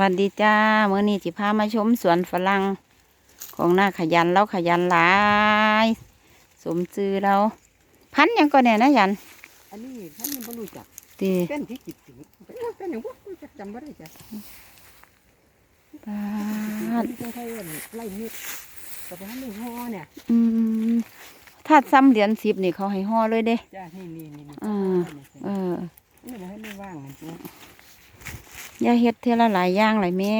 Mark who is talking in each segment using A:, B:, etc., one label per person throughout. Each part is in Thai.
A: วัสดีจ้าเมื่อนี้จิพามาชมสวนฝรั่งของหน้าขยันแล้วขยันหลาย สมจือเราพันธุ์หยังก็เนี่ยนะยัน
B: อันนี้ท่านยังไม่รู้จัก
A: ตี
B: เป็นที่กิจถึงเป็นอย่างพวกจำไม่ได้จ้ะ
A: ปาด
B: ที่ไทยไล่มิดแต่พอท่านหนึ่งห่อเนี่ย
A: อืมถ้าซ้ำเหรียญสิบนี่เขาให้ห่อเลยเด้
B: จ้านี่นี่นี่นี่
A: อ่า เออ
B: นี่บอกให้ไม่ว่างมันจ้ะ
A: อย่าเฮ็ดเทอละหลายอย่างหลายแม่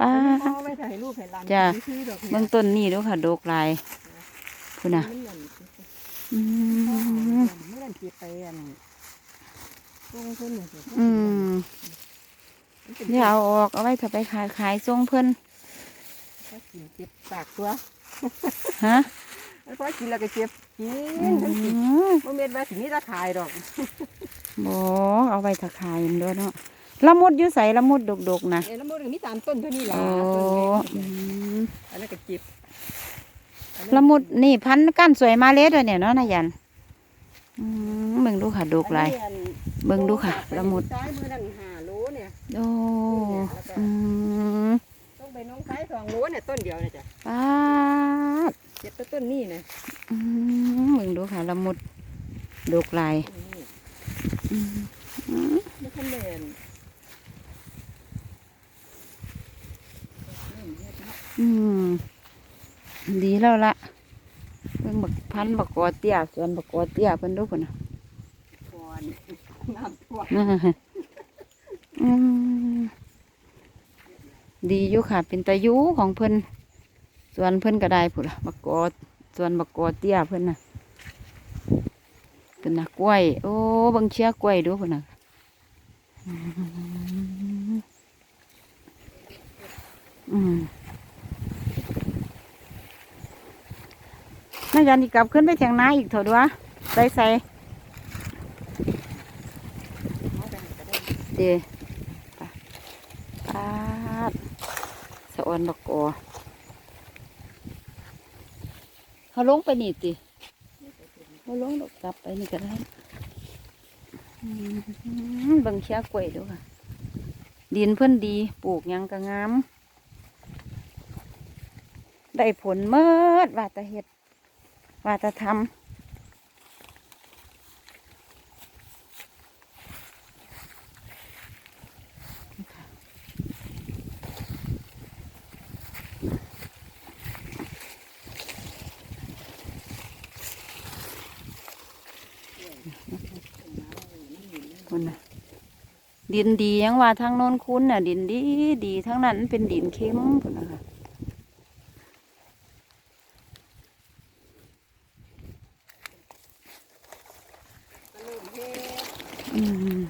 A: ป้า
B: ห่อไว้ถ่ายรูปให้หลาน
A: จ้ะ
B: ซื้อดอก
A: เบื้องต้นนี่ดูค่ะโดกหลายคุณน่ะอืม
B: ไม่ได้จีบไปอันตรงเพิ่นเนี่ย
A: อืมเดี๋ยวเอาออกเอาไว้ถ้าไปขายขายส่งเพิ่น
B: ก็กินเจ็บปากตัว
A: ฮะ
B: พอกินแล้วก็เจ็บกิ
A: อื
B: นทั้งกิน
A: ม
B: บ่เม็ดว่าสิมีราคายดอก
A: บเอาไว้ถ้าขายมันด้วยเนาะ ละมุดอยู่ใส่ละมุดดกๆนะ
B: เอ้แล้วมันมีตามต้นเท่านี้ล่ะ
A: โอ้
B: ต้น
A: อื
B: เล็ก
A: ม
B: อันนั้นก็เจ็บ
A: ละมุดนี่พันธุ์ก้านสวยมาเล็ดด้วยเนี่ยเนาะนายันอืมเบิ่งดูค่ะดกหลาย
B: อันนี้
A: เบิ่งดูค่ะละมุด
B: ซ้ายมือนั่นห้าโลเนี่ย
A: โอ้อืม
B: ต้องไปน้องซ้ายสองโลเนี่ยต้นเดียวเนี่ยจ้ะ
A: ป้าด
B: เจ็บแต่ต้นนี่เนี่ย
A: อืมเบิ่งดูค่ะละมุดดกหลาย
B: ต้นนี่
A: อืมอืม
B: ไม่ทันเด่น
A: อืม ดีแล้วละเบิ่งบักพันธุ์บักกอเตี้ยสวนบักกอเตี้ยเพิ่นดูพุ่นน่ะ
B: ก่อนน้ำท่วม
A: อืมดีอยู่ค่ะ เป็นตะยูของเพิ่นส่วนเพิ่นก็ได้พุ่นละบักกอส่วนบักกอเตี้ยเพิ่นน่ะเป็นน่ะกล้วย โอ้เบังเชียกล้วยดูพุ่นน่ะอืมอืม น่าจะนี่กลับขึ้นไปเถียงนาอีกเถอะด้วยใส่ใส่
B: เอาไปให้ก็ได้
A: เดปะปาดสะออนบักกอเขาลงไปนี่ติเขาลงดอกกลับไปนี่ก็ได้บังเชียกล้วยดูค่ะดินเพิ่อนดีปลูกยังก็งาม ได้ผลเมิดว่าตะเฮ็ด ว่าแตะทำคนน่ะดินดียังว่าทางโน้นคุ้นน่ะ ดินดีดีทั้งนั้นเป็นดินเค็มคนนะคะ
B: ก็เริ่มเฮ็ด
A: อืม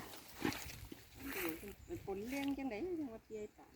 B: เป็นผลเลี้ยงจังไดจังว่าเปียตา